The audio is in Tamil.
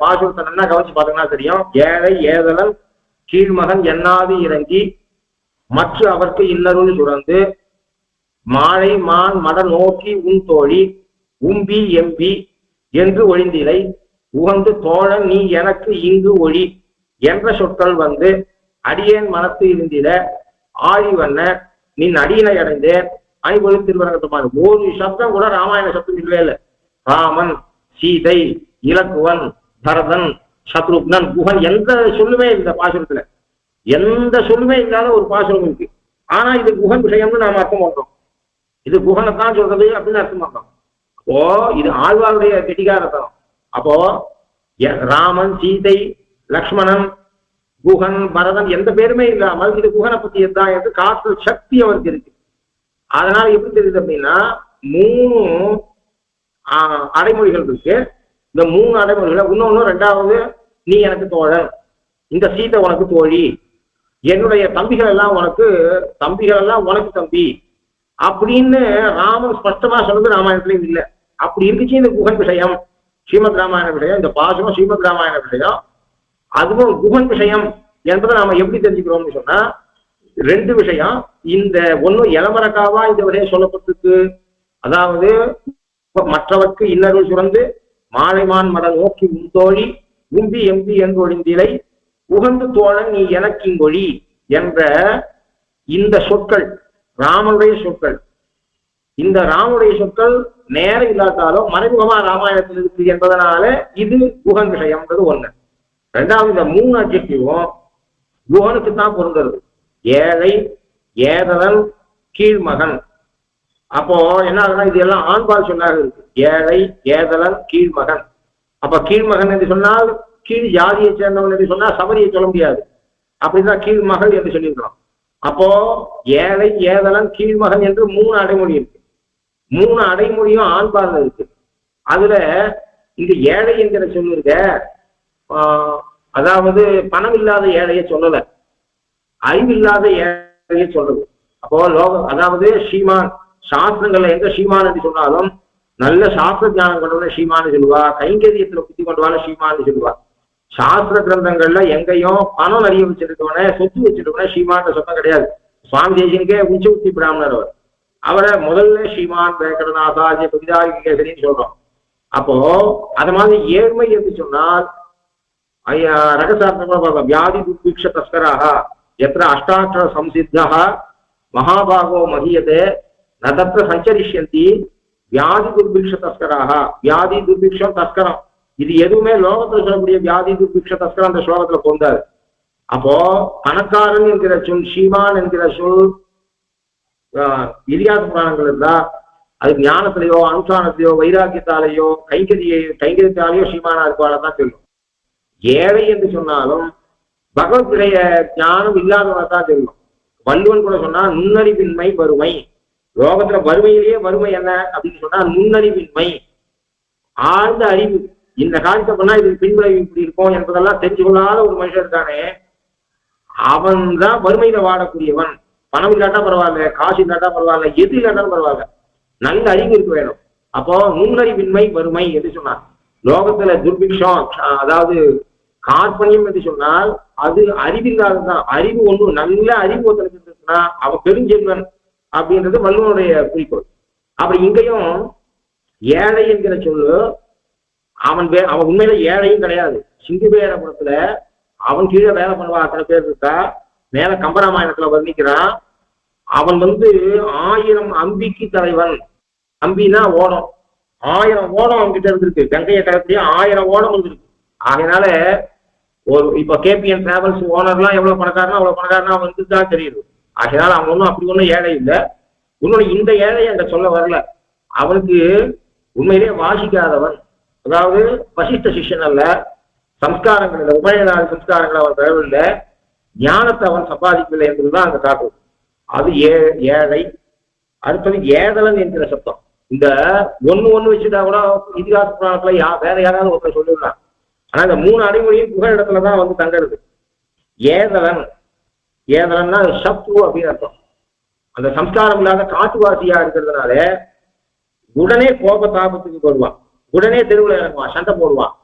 பாசுரத்தை நல்லா கவனிச்சு பார்த்தீங்கன்னா தெரியும். ஏழை ஏதலன் கீழ்மகன் எண்ணாது இறங்கி மற்ற அவர்க்கு இன்னருள் சுரந்து மாலை மான் மட நோக்கி உன் தோழி உம்பி எம்பி என்று ஒழிந்திலை உகந்து தோழன் நீ எனக்கு இங்கு ஒளி என்ற சொற்கள் வந்து அடியேன் மனத்து இருந்திட ஆழி வண்ண நின் அடியினை அடைந்தேன் ஐம்பது திருவரங்கத்துமான ஒரு சப்தம் கூட ராமாயண சப்தம் இல்லவே இல்லை. ராமன் சீதை இலக்குவன் பரதன் சத்ருக்னன் குஹன் எந்த சொல்லுமே இந்த பாசுரத்துல. எந்த சொல்லுமே இல்லாத ஒரு பாசுரம் இருக்கு. ஆனா இது குஹன் விஷயம்னு நாம அர்த்தம் பண்றோம். இது குஹனைத்தான் சொல்றது அப்படின்னு அர்த்தம் பண்றோம். அப்போ இது ஆழ்வாருடைய கெட்டிகாரத்தனம். அப்போ எ- ராமன் சீதை லக்ஷ்மணன் குஹன் பரதன் எந்த பேருமே இல்லாமல் இது குஹனை பத்தி தான் என்று காற்று சக்தி அவருக்கு இருக்கு. அதனால எப்படி தெரியுது அப்படின்னா மூணு ஆஹ், அடைமொழிகள் இருக்கு. இந்த மூணு நடைமுறைகளை இன்னொன்னு ரெண்டாவது நீ எனக்கு தோழன் இந்த சீதை உனக்கு தோழி. என்னுடைய தம்பிகள் எல்லாம் உனக்கு தம்பிகள் எல்லாம் உனக்கு தம்பி. அப்படின்னு ராமன் ஸ்பஷ்டமா சொல்றது ராமாயணத்துலயும் இல்லை. அப்படி இருந்துச்சு இந்த குகன் விஷயம். ஸ்ரீமத் ராமாயண விஷயம் இந்த பாசனம் ஸ்ரீமத் ராமாயண விஷயம். அதுவும் குகன் விஷயம் என்பதை நாம எப்படி தெரிஞ்சுக்கிறோம்னு சொன்னா ரெண்டு விஷயம். இந்த ஒன்னும் இளமரக்காவா இந்த வரைய சொல்லப்பட்டிருக்கு. அதாவது மற்றவர்க்கு இன்னொரு சுரந்து மாலைமான் மடன் நோக்கி உந்தோழி உம்பி எம்பி என்றொழிந்திலை உகந்து தோழன் நீ எனக்கிங்கொழி என்ற இந்த சொற்கள் ராமனுடைய சொற்கள். இந்த ராமனுடைய சொற்கள் நேரம் இல்லாட்டாலும் மறைமுகமா ராமாயணத்தில் இருக்கு என்பதனால இது குகன் விஷயம்ன்றது ஒண்ணு. ரெண்டாவது இந்த மூணு அட்ஜெக்டிவும் குகனுக்கு தான் பொருந்தது ஏழை ஏதலன் கீழ்மகன். அப்போ என்ன ஆகுதுன்னா இது எல்லாம் ஆண்பால் சொன்னாக இருக்கு ஏழை ஏதலன் கீழ்மகன். அப்ப கீழ்மகன் என்று சொன்னால் கீழ் ஜாதியை சேர்ந்தவன் என்று சொன்னால் சபரியை சொல்ல முடியாது. அப்படிதான் கீழ்மகள் என்று சொல்லியிருக்கிறோம் அப்போ ஏழை ஏதலன் கீழ்மகன் என்று மூணு அடைமொழி இருக்கு. மூணு அடைமொழியும் ஆண்பால் இருக்கு. அதுல இந்த ஏழை என்கிற சொல்லியிருக்க அதாவது பணம் இல்லாத ஏழையை சொல்லல. அறிவில்லாத ஏழையை சொல்றது. அப்போ லோகம் அதாவது ஸ்ரீமான் சாஸ்திரங்கள்ல எங்க ஸ்ரீமான் சொன்னாலும் நல்ல சாஸ்திர ஜானம் கொண்டவன ஸ்ரீமான்னு சொல்லுவா கைங்கரியத்துல புத்தி கொண்டவான ஸ்ரீமான்னு சொல்லுவா. சாஸ்திர கிரந்தங்கள்ல எங்கேயும் பணம் நிறைய வச்சிருக்கவன சொத்து வச்சிருக்கவன ஸ்ரீமான் சொத்தம் கிடையாது. சுவாமி தேசியனுக்கே உச்ச பிராமணர் அவர். அவரை முதல்ல ஸ்ரீமான் வேங்கடநாதாஜி கவிதாகிகேசரின்னு சொல்றோம். அப்போ அது மாதிரி ஏழ்மை என்று சொன்னால் ஐயா ரகசார்த்தமா பார்க்கலாம் வியாதி துர்பிக்ஷ தஸ்கராக எத்திர அஷ்டாட்சர சம்சித்தா மகாபாகோ மகியதே न तत्र சஞ்சரிஷ்யந்தி வியாதி துர்பிக்ஷ தஸ்கராக வியாதி துர்பிக்ஷம் தஸ்கரம். இது எதுவுமே லோகத்துல சொல்லக்கூடிய வியாதி துர்பிக்ஷ தஸ்கரம் அந்த ஸ்லோகத்துல பொருந்தாது. அப்போ பணக்காரன் என்கிற சொல் ஸ்ரீமான் என்கிற சொல் ஆஹ், புராணங்கள் இருந்தா அது ஞானத்திலேயோ அனுஷ்டானத்திலேயோ வைராக்கியத்தாலேயோ கைங்கரிய கைங்கரியத்தாலேயோ ஸ்ரீமானா இருப்பாளா தான் சொல்லும். ஏழை என்று சொன்னாலும் பகவத்கிடைய ஞானம் இல்லாதவனை தான் தெரியும் வள்ளுவன் கூட சொன்னா நுண்ணறிவின்மை வறுமை. லோகத்துல வறுமையிலேயே வறுமை என்ன அப்படின்னு சொன்னா நுண்ணறிவின்மை. ஆழ்ந்த அறிவு. இந்த காரியத்தை பண்ணா இதுக்கு பின்விளைவு இப்படி இருக்கும் என்பதெல்லாம் தெரிஞ்சு கொள்ளாத ஒரு மனுஷன் இருக்கானே. அவன் தான் வறுமையில வாடக்கூடியவன் பணம் இல்லாட்டா பரவாயில்ல காசு இல்லாட்டா பரவாயில்ல எது இல்லாட்டாலும் பரவாயில்ல. நல்ல அறிவு இருக்க வேணும். அப்போ நுண்ணறிவின்மை வறுமை என்று சொன்னான் லோகத்துல துர்பிக்ஷம் அதாவது கார்பண்யம் என்று சொன்னால் அது அறிவில்லாததுதான். அறிவு ஒண்ணு நல்ல அறிவு ஒருத்தனுக்கு இருந்துச்சுன்னா அவன் பெருஞ்செல்வன். அப்படின்றது வள்ளுவனுடைய குறிக்கோள். அப்படி இங்கேயும் ஏழை என்கிற சொல்லு அவன் வே அவன் உண்மையில ஏழையும் கிடையாது. சிந்துபேரபுரத்துல அவன் கீழே வேலை பண்ணுவா அத்தனை பேர் இருக்கா? மேல கம்பராமாயணத்துல வர்ணிக்கிறான் அவன் வந்து ஆயிரம் அம்பிக்கு தலைவன். அம்பினா ஓடம். ஆயிரம் ஓடம் அவன்கிட்ட இருந்திருக்கு. கங்கைய கடத்திலேயே ஆயிரம் ஓடம் இருந்திருக்கு. அதனால ஒரு இப்ப கேபிஎன் டிராவல்ஸ் ஓனர்லாம் எவ்வளவு பணக்காரனா அவ்வளவு பணக்காரனா வந்து தான் தெரியுது. ஆகையால் அவன் ஒன்றும் அப்படி ஒன்றும் ஏழை இல்லை. உன்னோட இந்த ஏழையை அங்க சொல்ல வரல. அவனுக்கு உண்மையிலேயே வாசிக்காதவன். அதாவது வசிஷ்ட சிஷ்யன் அல்ல. சம்ஸ்காரங்கள் இல்லை உபயநாத சம்ஸ்காரங்கள் அவன் பெறவில்லை. ஞானத்தை அவன் சம்பாதிக்கவில்லை என்பதுதான் அங்க காட்டும். அது ஏ ஏழை. அடுத்தது ஏதலன் என்கிற சப்தம். இந்த ஒண்ணு ஒண்ணு வச்சுட்டா கூட இதிகாச புராணத்துல யா வேற யாராவது ஒருத்தர் சொல்லிடலாம் ஆனா இந்த மூணு அடைமொழியும் புகழிடத்துலதான் இடத்துல தான் வந்து தங்குறது. ஏதலன். ஏதலன்னா சத்ரு அப்படின்னு அர்த்தம். அந்த சம்ஸ்காரம் இல்லாத காட்டுவாசியா இருக்கிறதுனால உடனே கோப தாபத்துக்கு வருவான் உடனே தெருவில் இறங்குவான் சண்டை போடுவான்.